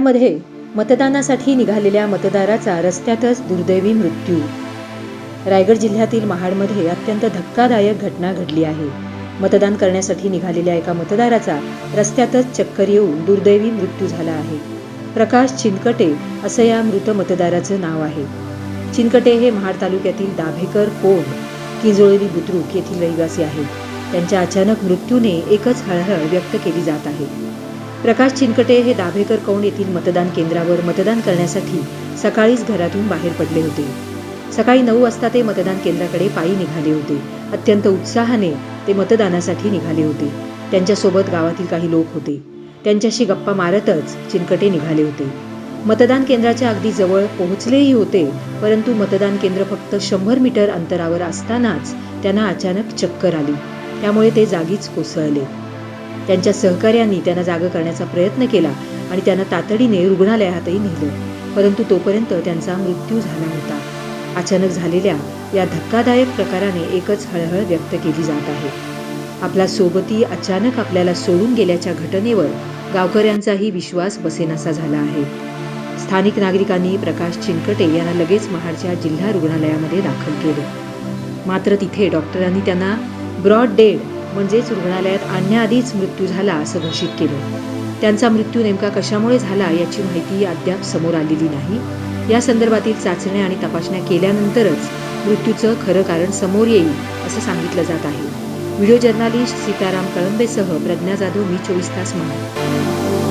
मध्ये मतदानासाठी निघालेल्या मतदाराचा रस्त्यातच दुर्दैवी मृत्यू. रायगड जिल्ह्यातील महाडमध्ये अत्यंत धक्कादायक घटना घडली आहे. मतदान करण्यासाठी निघालेल्या एका मतदाराचा रस्त्यातच चक्कर येऊन दुर्दैवी मृत्यू झाला आहे. प्रकाश चिनकटे असं या मृत मतदाराचं नाव आहे. चिनकटे हे महाड तालुक्यातील दाभेकर कोंड किंजोळी बुद्रुक येथील रहिवासी आहेत. त्यांच्या अचानक मृत्यूने एकच हळहळ व्यक्त केली जात आहे. प्रकाश चिनकटे हे दाभेकर कौंड येथील मतदान केंद्रावर मतदान करण्यासाठी सकाळीच घरातून बाहेर पडले होते. सकाळी नऊ वाजता ते मतदान केंद्राकडे पायी निघाले होते. अत्यंत उत्साहाने ते मतदानासाठी निघाले होते. त्यांच्यासोबत गावातील काही लोक होते. त्यांच्याशी गप्पा मारतच चिनकटे निघाले होते. मतदान केंद्राच्या अगदी जवळ पोहोचलेही होते परंतु मतदान केंद्र फक्त शंभर मीटर अंतरावर असतानाच त्यांना अचानक चक्कर आली. त्यामुळे ते जागीच कोसळले. त्यांच्या सहकार्यांनी त्यांना जागं करण्याचा प्रयत्न केला आणि त्यांना तातडीने रुग्णालयातही नेलं. परंतु तोपर्यंत त्यांचा मृत्यू झाला होता अचानक झालेल्या या धक्कादायक प्रकाराने एकच हळहळ व्यक्त केली जात आहे. आपला सोबती अचानक आपल्याला सोडून गेल्याच्या घटनेवर गावकऱ्यांचाही विश्वास बसेनासा झाला आहे. स्थानिक नागरिकांनी प्रकाश चिनकटे यांना लगेच महाडच्या जिल्हा रुग्णालयामध्ये दाखल केले. मात्र तिथे डॉक्टरांनी त्यांना ब्रॉड डेड म्हणजेच रुग्णालयात आणण्याआधीच मृत्यू झाला असं घोषित केलं. त्यांचा मृत्यू नेमका कशामुळे झाला याची माहिती अद्याप समोर आलेली नाही. या संदर्भातील चाचण्या आणि तपासण्या केल्यानंतरच मृत्यूचं खरं कारण समोर येईल असं सांगितलं जात आहे. व्हिडिओ जर्नालिस्ट सीताराम कळंबेसह प्रज्ञा जाधव मी चोवीस तास महाड